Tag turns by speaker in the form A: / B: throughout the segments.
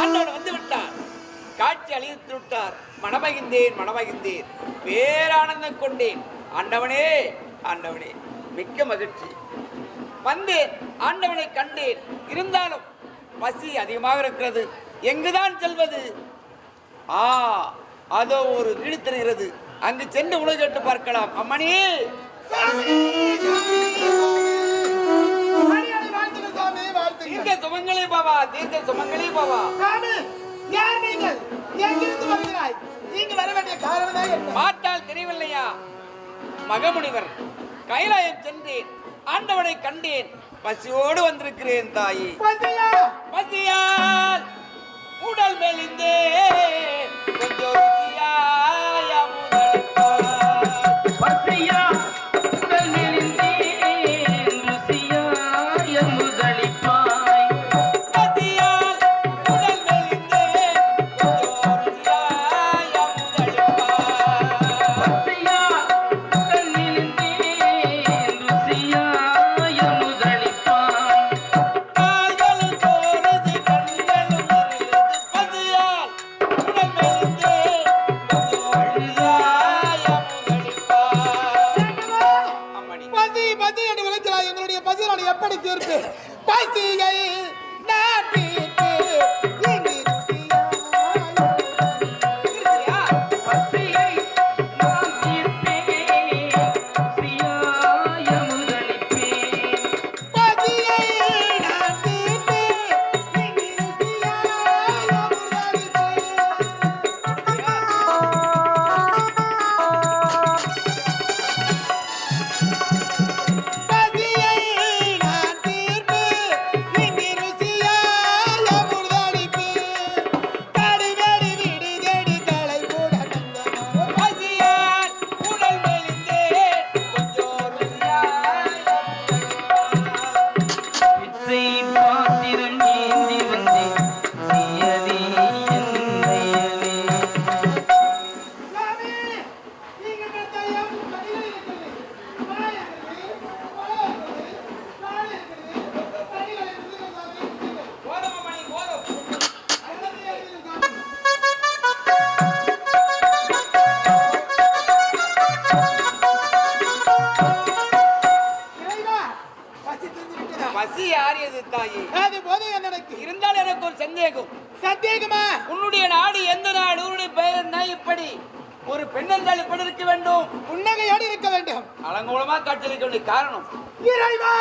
A: ஆண்டவன் வந்து விட்டார். காட்சி அளித்து விட்டார். மனமகிந்தேன் மனமகிந்தேன் பேரானந்தம் கொண்டேன். ஆண்டவனே ஆண்டவனே. மிக்க மகிழ்ச்சி. வந்தேன் ஆண்டவனை கண்டேன். இருந்தாலும் பசி அதிகமாக இருக்கிறது. எங்குதான் செல்வது? ஆ அதோ ஒரு வீடு தெரிகிறது அங்கு சென்று உணவு பார்க்கலாம். அம்மணி! சுமங்களே பாவா தீர்க்க சுமங்களே பாவா
B: சாமி, யார் நீங்கள்? எங்கிருந்து வருகிறாய்? இங்கு வர வேண்டிய காரணமே என்ன?
A: பார்த்தால் தெரியவில்லையா மகமுனிவர் கைலாயம் சென்றேன் ஆண்டவனை கண்டேன் பசியோடு வந்திருக்கிறேன் தாயி
B: பசியா?
A: பசியால் உடல் மெலிந்தே கொஞ்சம் ருசியாய்.
C: பசியா உடல் மெலிந்தேன் ருசியாய முதலிப்பாய்
A: தாயி
B: அது போதும் எனக்கு
A: இருந்தால் எனக்கு ஒரு சந்தேகம்.
B: சந்தேகமா?
A: உன்னுடைய நாடு எந்த நாடு? உன்னுடைய பெயர் என்ன இப்படி? ஒரு பெண்ணென்றால் இப்படி இருக்க வேண்டும்.
B: புன்னகையோடு இருக்க வேண்டும்.
A: அலங்கோலமா காட்டிருக்க வேண்டிய காரணம்.
B: இறைவா!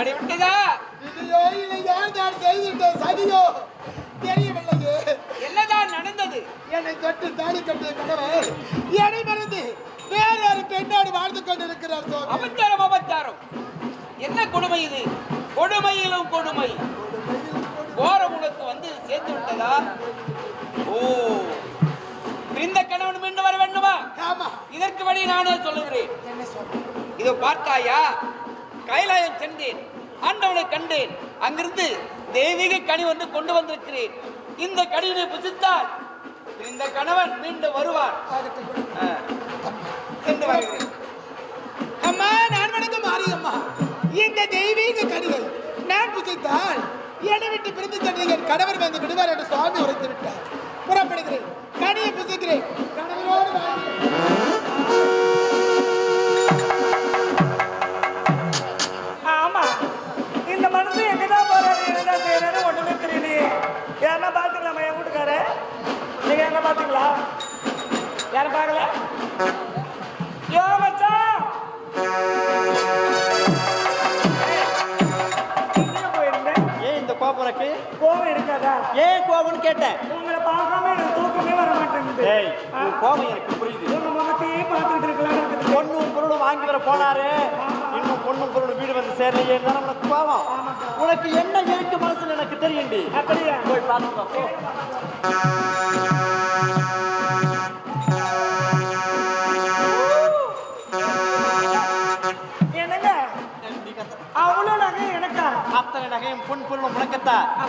B: விளையாடி விட்டதா விதியோ இல்லை யார் நான் செய்துவிட்ட சதியோ? தெரியவில்லையே.
A: என்னதான் நடந்தது?
B: என்னை தொட்டு தாலி கட்டிய கணவர் என்னை மறந்து பெண்ணோடு வாழ்ந்து கொண்டிருக்கிறார் சுவாமி.
A: அபச்சாரம் அபச்சாரம். என்ன கொடுமை இது? கொடுமையிலும் கொடுமை. கோரம் உனக்கு வந்து சேர்த்து விட்டதா? ஓ. பிரிந்த கணவன் மீண்டு வர வேண்டுமா? இதற்கு வழி நானே சொல்லுகிறேன். இதோ பார்த்தாயா? கைலாயம் சென்றேன். ஆண்டவனை கண்டேன். அங்கிருந்து தெய்வீக கனி ஒன்று கொண்டு வந்திருக்கிறேன். இந்த கனியினை புசித்தால் இந்த கணவன் மீண்டும் வருவார். சென்று வருகிறேன்
B: அம்மா நான் வணக்கம் மாரியம்மா. இந்த தெய்வீக கனியை நான் புசித்தால் என்னை விட்டு பிரிந்து சென்ற என் கணவர் வந்து விடுவார் என்று சுவாமி உரைத்து விட்டார். புறப்படுகிறேன். கனியை புசிக்கிறேன். கடவுளோடு வாழ்கிறேன்
D: என்ன பாத்தீங்களா யாரும் பார்க்கல? யோ மச்சான்?
E: ஏன் இந்த கோபம் உனக்கு?
D: கோவம் இருக்காதா?
E: ஏன் கோபம்னு கேட்டேன்.
D: உங்களை பார்க்காம எனக்கு தூக்கமே வர மாட்டேங்குது.
E: ஏய்? உன் கோபம் எனக்கு புரியுது.
D: உங்க முகத்தையே பார்த்துட்டு
E: பொண்ணும் பொருளும் வாங்கி வர போனாரு. இன்னும் பொண்ணும் பொருளும் வீடு வந்து சேரலையே தானே உனக்கு கோபம். உனக்கு என்ன இருக்கு மனசுல எனக்கு தெரியும்டி.
D: அப்படியா?
E: போய் பார்த்துக்கோ.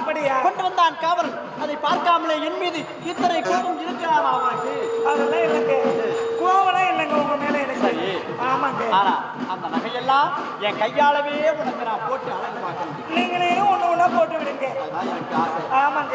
D: அப்படியா?
E: கொண்டு வந்தான் காவலன் அதை பார்க்காமலே என் மீது இத்தனை கோபம் இருக்கலாமா அவனுக்கு
D: அதெல்லாம் இல்லைங்க கோவலாம் இல்லைங்க உங்க மேல எனக்கு. ஆமாங்க.
E: ஆனா அந்த நகையெல்லாம் என் கையாலவே உனக்கு நான் போட்டு அழகு பார்க்கணும்
D: நீங்களே ஒண்ணு ஒண்ணா போட்டு விடுங்க.
E: அதான் எனக்கு ஆசை.
D: ஆமாங்க.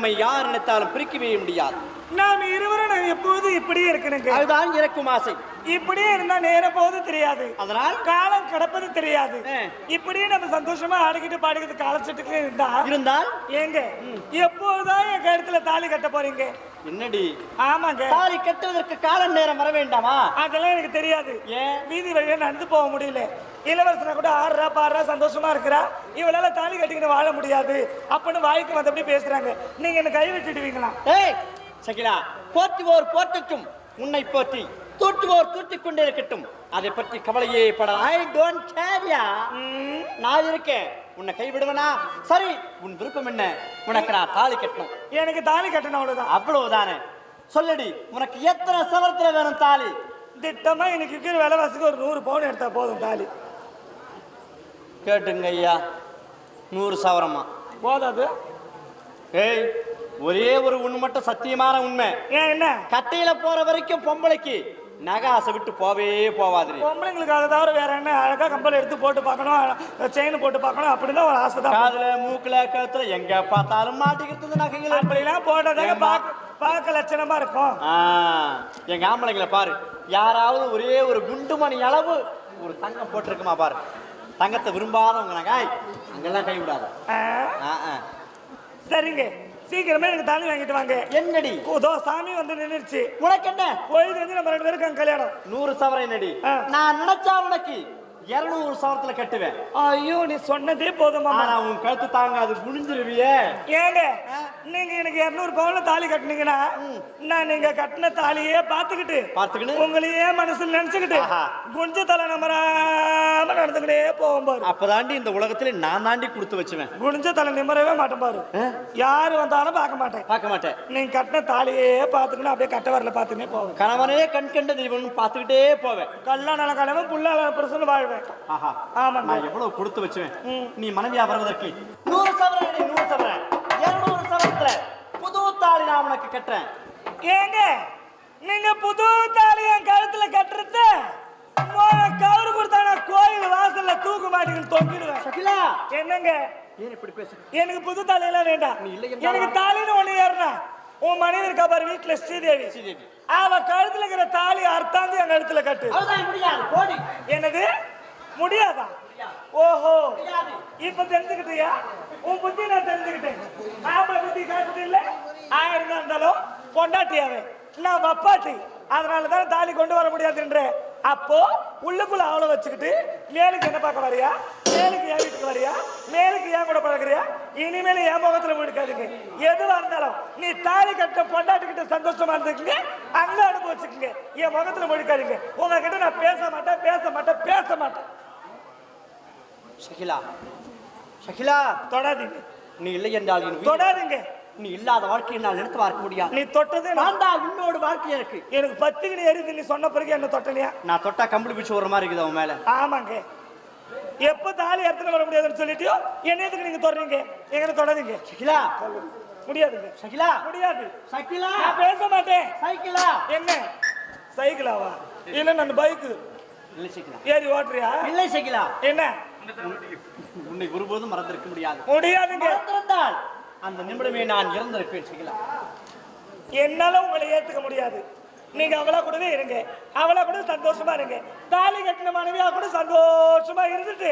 E: நம்மை யார் நினைத்தாலும் பிரிக்கவே முடியாது.
D: நாம் இருவரும் எப்போதும் இப்படியே இருக்கணுங்க?
E: அதுதான் இறக்கும் ஆசை.
D: இப்படியே இருந்தா நேர போவது தெரியாது.
E: அதனால்?
D: காலம் கிடப்பது தெரியாது. இப்படியே நம்ம சந்தோஷமா ஆடிக்கிட்டு பாடிக்கிட்டு காலச்சிட்டுக்கு இருந்தா?
E: இருந்தால்?
D: ஏங்க எப்போதுதான் என் கழுத்துல தாலி கட்ட போறீங்க?
E: என்னடி?
D: ஆமாங்க.
E: தாலி கட்டுவதற்கு காலம் நேரம் வர வேண்டாமா?
D: அதெல்லாம் எனக்கு தெரியாது.
E: ஏன்?
D: வீதி வழியா நடந்து போக முடியல. இளவரசனை கூட ஆடுறா பாடுறா சந்தோஷமா இருக்கிறா. இவளால தாலி கட்டிக்கிட்டு வாழ முடியாது. அப்படின்னு வாய்க்கு வந்தபடி பேசுறாங்க. நீங்க என்ன கை விட்டுடுவீங்களா
E: ஏய் சகிலா போற்றுவோர் போற்றட்டும். உன்னை போற்றி தூற்றுவோர் தூற்றிக் கொண்டே இருக்கட்டும் அதை பற்றி கவலையே பட ஐ டோன்ட் கேரியா நான் இருக்கேன். உன்னை கைவிடுவனா? சரி உன் விருப்பம் என்ன? உனக்கு நான் தாலி கட்டணும்.
D: எனக்கு தாலி கட்டணும் அவ்வளவுதான்.
E: அவ்வளவுதானே? சொல்லடி உனக்கு எத்தனை சவரத்துல வேணும் தாலி?
D: திட்டமா எனக்கு இருக்கிற விலைவாசிக்கு ஒரு நூறு பவுன் எடுத்தா போதும் தாலி.
E: கேட்டுங்க ஐயா நூறு சவரமா.
D: போதாது.
E: ஏய் ஒரே ஒரு உண்மை மட்டும் சத்தியமான உண்மை.
D: ஏன் என்ன?
E: கட்டையில போற வரைக்கும் பொம்பளைக்கு நகை ஆசை விட்டு போவே போவாது
D: பொம்பளைங்களுக்கு அதை தவிர வேற என்ன? அழகா கம்பல் எடுத்து போட்டு பார்க்கணும் செயின் போட்டு பார்க்கணும் அப்படின்னு ஒரு ஆசை தான்.
E: காதுல மூக்குல கழுத்துல எங்க பார்த்தாலும் மாட்டிக்கிறது நகைகள்.
D: அப்படிலாம் போட்டதாங்க
E: ஏம்மா?
D: பார்க்க பார்க்க லட்சணமா இருக்கும்.
E: எங்க ஆம்பளைங்களை பாரு. யாராவது ஒரே ஒரு குண்டுமணி அளவு ஒரு தங்கம் போட்டிருக்குமா பாரு. தங்கத்தை விரும்பாதவங்க நகை அங்கெல்லாம் கை விடாத.
D: சரிங்க. சீக்கிரமே எனக்கு தாலி வாங்கிட்டு வாங்க.
E: என்னடி
D: இதோ சாமி வந்து நின்றுச்சு
E: உனக்கு என்ன
D: பொழுது வந்து நம்ம ரெண்டு பேருக்கும் கல்யாணம்.
E: நூறு சவரம் என்னடி. நான் நினைச்சா உனக்கு இருநூறு சவரத்துல கட்டுவேன்.
D: ஐயோ நீ சொன்னதே போதும்
E: ஆனா உன் கழுத்து தாங்காது குனிஞ்சிருவியே
D: ஏங்க நீங்க எனக்கு இருநூறு பவுன்ல தாலி கட்டுனீங்கன்னா நான் நீங்க கட்டின தாலியே பார்த்துக்கிட்டு
E: பார்த்துக்கிட்டு
D: உங்களையே மனசுல நினைச்சுக்கிட்டு. குஞ்ச தலை நம்பராம நடந்துக்கிட்டே போவோம் பாரு.
E: அப்பதாண்டி இந்த உலகத்துல நான் தாண்டி கொடுத்து வச்சுவேன்.
D: குனிஞ்ச தலை நிம்மறவே மாட்டேன் பாரு. யாரு வந்தாலும் பார்க்க மாட்டேன்.
E: பார்க்க மாட்டேன்.
D: நீங்க கட்டின தாலியே பார்த்துக்கணும் அப்படியே கட்ட வரல பார்த்துனே போவேன்.
E: கணவனே கண் கண்ட தெய்வம்னு பார்த்துக்கிட்டே போவேன்.
D: கல்யாண கிழமை புள்ள பிரசன்னு வாழ்வேன்.
E: ஆஹா.
D: ஆமாங்க.
E: நான் எவ்வளவு கொடுத்து வச்சுவேன்? நீ மனைவியா வருவதற்கு. நூறு சவரன் நூறு சவரன். இருநூறு சவரத்துல புது தாலி நான் உனக்கு கட்டுறேன்.
D: ஏங்க நீங்க புது தாலி என் கழுத்துல கட்டுறது? கவுரு கொடுத்தா கோயில் வாசல்ல தூக்கு மாட்டிக்கிட்டு தொங்கிடுவேன்.
E: சகிலா.
D: என்னங்க?
E: ஏன் இப்படி பேச?
D: எனக்கு புது தாலியெல்லாம் வேண்டாம்.
E: நீ இல்லை என்றால்
D: எனக்கு தாலின்னு ஒண்ணு ஏறினா உன் மனைவி இருக்கா பாரு வீட்டுல ஸ்ரீதேவி.
E: ஸ்ரீதேவி.
D: அவ கழுத்துல இருக்கிற தாலி அர்த்தாந்து என் கழுத்துல கட்டு. என்னது? முடியாதா? ஓஹோ. இப்ப தெரிஞ்சுக்கிட்டியா? உன் புத்தி நான் தெரிஞ்சுக்கிட்டேன். ஆம்பளை புத்தி காட்டுது இல்ல. ஆயிரம் இருந்தாலும் பொண்டாட்டியாவே நான் வப்பாட்டி. அதனால தான் தாலி கொண்டு வர முடியாதுன்ற. அப்போ உள்ளுக்குள்ள அவளை வச்சுக்கிட்டு மேலுக்கு என்ன பார்க்க வரியா? மேலுக்கு என் வீட்டுக்கு வரியா? மேலுக்கு ஏன் கூட பழகுறியா? இனிமேல் என் முகத்துல முடிக்காதுங்க எதுவா இருந்தாலும் நீ தாலி கட்ட பொண்டாட்டிக்கிட்ட சந்தோஷமா இருந்துக்குங்க. அங்க அனுபவிச்சுக்குங்க. என் முகத்துல முடிக்காதுங்க உங்ககிட்ட நான் பேச மாட்டேன் பேச மாட்டேன் பேச மாட்டேன்.
E: சகிலா சகிலா
D: தொடாதீங்க.
E: நீ இல்லை என்றால்
D: தொடாதீங்க.
E: நீ இல்லாத வாழ்க்கையை நான் எடுத்து பார்க்க முடியாது
D: நீ தொட்டது நான்.
E: தான் உன்னோட வாழ்க்கை எனக்கு
D: எனக்கு பத்துக்கிட்டு எரியுது நீ சொன்ன பிறகு என்ன தொட்டனியா?
E: நான் தொட்டா கம்பளி பிடிச்சி ஒரு மாதிரி இருக்குது அவன் மேல.
D: ஆமாங்க. எப்ப தாலி எடுத்துட்டு வர முடியாதுன்னு சொல்லிட்டியோ? என்ன எதுக்கு நீங்க தொடறீங்க? எங்க தொடாதீங்க?
E: சகிலா
D: முடியாதுங்க.
E: சகிலா
D: முடியாது.
E: சகிலா
D: நான் பேச மாட்டேன்.
E: சைக்கிளா
D: என்ன? சைக்கிளாவா? இல்ல நான் பைக்கு.
E: இல்லை சகிலா
D: ஏறி ஓட்டுறியா?
E: இல்லை சகிலா
D: என்ன?
E: உன்னை ஒருபோதும் மறந்திருக்க முடியாது.
D: முடியாதுங்க
E: மறந்திருந்தால் அந்த நிமிடமே நான் இறந்திருப்பேன் சகிலா.
D: என்னால உங்களை ஏத்துக்க முடியாது. நீங்க அவளா கூடவே இருங்க. அவளா கூட சந்தோஷமா இருங்க. தாலி கட்டின மனைவியா கூட சந்தோஷமா இருந்துட்டு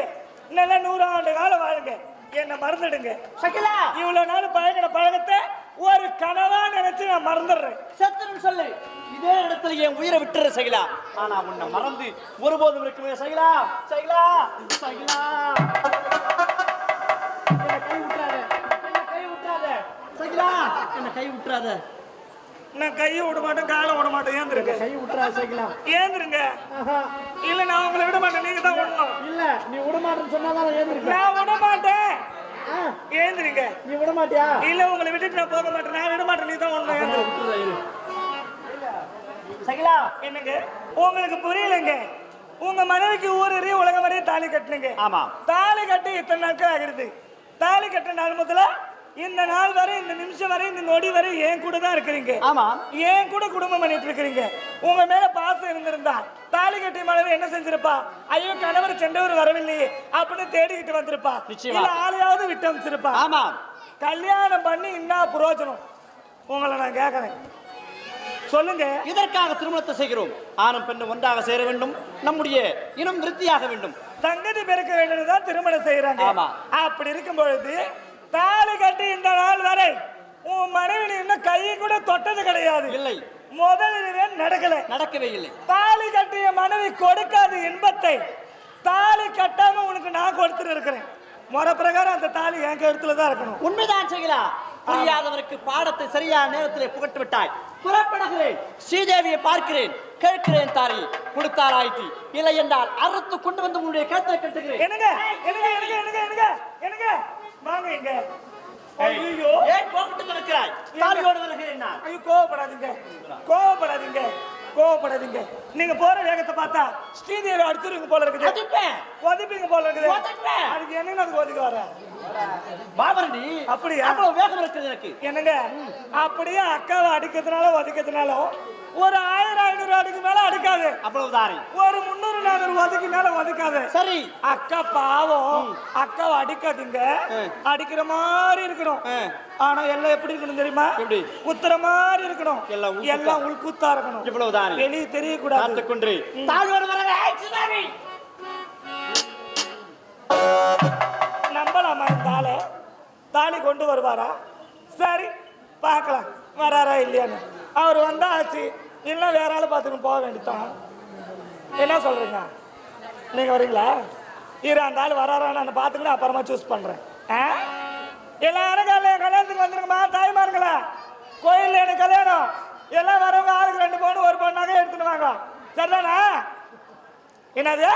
D: நல்லா நூறாண்டு காலம் வாழுங்க. என்ன மறந்துடுங்க.
E: சகிலா!
D: இவ்வளவு நாள் பழகின பழகத்தை ஒரு கனவா நினைச்சு நான் மறந்துடுறேன்.
E: சத்துருன்னு சொல்லு. இதே இடத்துல என் உயிரை விட்டுற சகிலா ஆனா உன்னை மறந்து ஒருபோதும் இருக்குமே சகிலா சகிலா சகிலா என்னை கை விட்டுறாத. என்னை கை விட்டுறாத. சகிலா என்னை கை விட்டுறாத.
D: நான் கையை விட மாட்டேன் காலை விட மாட்டேன். ஏந்திருங்க.
E: கை விட்டுறாத சகிலா
D: ஏந்திருங்க. இல்ல நான் உங்களை விட மாட்டேன். நீங்க தான் விடணும்.
E: இல்ல நீ விட மாட்டேன்னு சொன்னாதான் ஏந்திருக்க
D: நான் விட மாட்டேன். ஏந்திருங்க.
E: நீ விட மாட்டியா?
D: இல்ல உங்களை விட்டுட்டு நான் போக மாட்டேன். நான் விட மாட்டேன். நீ தான் ஏந்திரு
E: சகிலா
D: என்னங்க? உங்களுக்கு புரியலைங்க. உங்க மனைவிக்கு ஊர் எறிய உலகம் வரைய தாலி கட்டுனீங்க.
E: ஆமா.
D: தாலி கட்டி இத்தனை நாட்கள் ஆகிடுது தாலி கட்ட நாள் முதல்ல இந்த நாள் வரை இந்த நிமிஷம் வரை இந்த நொடி வரை என் கூட தான் இருக்கிறீங்க.
E: ஆமா.
D: ஏன் கூட குடும்பம் பண்ணிட்டு இருக்கிறீங்க. உங்க மேல பாசம் இருந்திருந்தா தாலி கட்டி மனைவி என்ன செஞ்சிருப்பா? ஐயோ கணவர் சென்றவர் வரவில்லையே அப்படின்னு தேடிக்கிட்டு வந்திருப்பா. இல்ல ஆளையாவது விட்டு அமைச்சிருப்பா
E: ஆமா.
D: கல்யாணம் பண்ணி என்ன பிரயோஜனம்? உங்களை நான் கேட்கறேன் சொல்லுங்க.
E: இதற்காக திருமணத்தை செய்கிறோம். ஆணும் பெண்ணும் ஒன்றாக சேர வேண்டும். நம்முடைய இனம் விருத்தியாக வேண்டும்.
D: சங்கதி பெருக்க வேண்டியதுதான் திருமணம் செய்யறாங்க
E: ஆமா.
D: அப்படி இருக்கும் பொழுது தாலி கட்டி இந்த நாள் வரை உன் மனைவி இன்னும் கையை கூட தொட்டது கிடையாது.
E: இல்லை.
D: முதலிலே நடக்கல.
E: நடக்கவே இல்லை.
D: தாலி கட்டிய மனைவி கொடுக்காத இன்பத்தை தாலி கட்டாம உனக்கு நான் கொடுத்துட்டு இருக்கிறேன். முறை பிரகாரம் அந்த தாலி என் கழுத்துல தான் இருக்கணும்.
E: உண்மைதான் செய்கிறா புரியாதவருக்கு பாடத்தை சரியான நேரத்திலே புகட்டு விட்டாய். புறப்படுகிறேன். ஸ்ரீதேவியை பார்க்கிறேன். கேட்கிறேன் தாரி கொடுத்தாராயிற்று இல்லை என்றால் அறுத்து கொண்டு வந்து உன்னுடைய கழுத்தை கட்டுகிறேன்.
D: என்னங்க? என்னங்க? என்னங்க? என்னங்க? என்னங்க? வாங்க இங்க. ஐயோ.
E: ஏன் கோபட்டு கிடக்கிறாய். தாலியோடு வருகிறேன்
D: ஐயோ கோவப்படாதீங்க கோவப்படாதீங்க கோவப்படாதீங்க. நீங்க போற வேகத்தை பார்த்தா ஸ்ரீதேவி அடிச்சிருங்க போல இருக்குது. ஒதுப்பீங்க போல இருக்குது. அதுக்கு என்னங்க அதுக்கு ஒதுக்க வர?
E: பாபரடி
D: அப்படியா?
E: அவ்வளவு வேகம் இருக்குது எனக்கு.
D: என்னங்க? அப்படியே அக்காவை அடிக்கிறதுனால ஒதுக்கிறதுனாலும் ஒரு ஆயிரம் ஐநூறு அடிக்கு மேல அடிக்காது.
E: அவ்வளவுதானே
D: ஒரு முந்நூறு நானூறு ஒதுக்கு மேல ஒதுக்காது.
E: சரி.
D: அக்கா பாவம். அக்காவை அடிக்காதீங்க. அடிக்கிற மாதிரி இருக்கணும். ஆனா எல்லாம் எப்படி இருக்கணும் தெரியுமா?
E: எப்படி?
D: குத்துற மாதிரி இருக்கணும்.
E: எல்லாம்.
D: எல்லாம் உள்குத்தா இருக்கணும்.
E: இவ்வளவுதானே
D: வெளியே தெரியக்கூடாது.
E: காத்துக்கொண்டு தாழ்வோடு வருகிறேன்
D: நம்பலாமா இந்த ஆளை தாலி கொண்டு வருவாரா? சரி. பார்க்கலாம். வராரா இல்லையான்னு. அவர் வந்தால் ஆச்சு இல்லை வேற ஆள் பார்த்துட்டு போக வேண்டியதான் என்ன சொல்கிறீங்க நீங்கள் வரீங்களா? இரு அந்த ஆள் வராரா நான் பார்த்துக்கிட்டு அப்புறமா சூஸ் பண்ணுறேன் ஆ? எல்லாரும் கல்யாணம் கல்யாணத்துக்கு வந்துருங்கம்மா தாய்மாருங்களா கோயில்ல எனக்கு கல்யாணம். எல்லாம் வரவங்க ஆளுக்கு ரெண்டு பொண்ணு ஒரு பொண்ணாக எடுத்துன்னு வாங்க. சரிதானா? என்னது?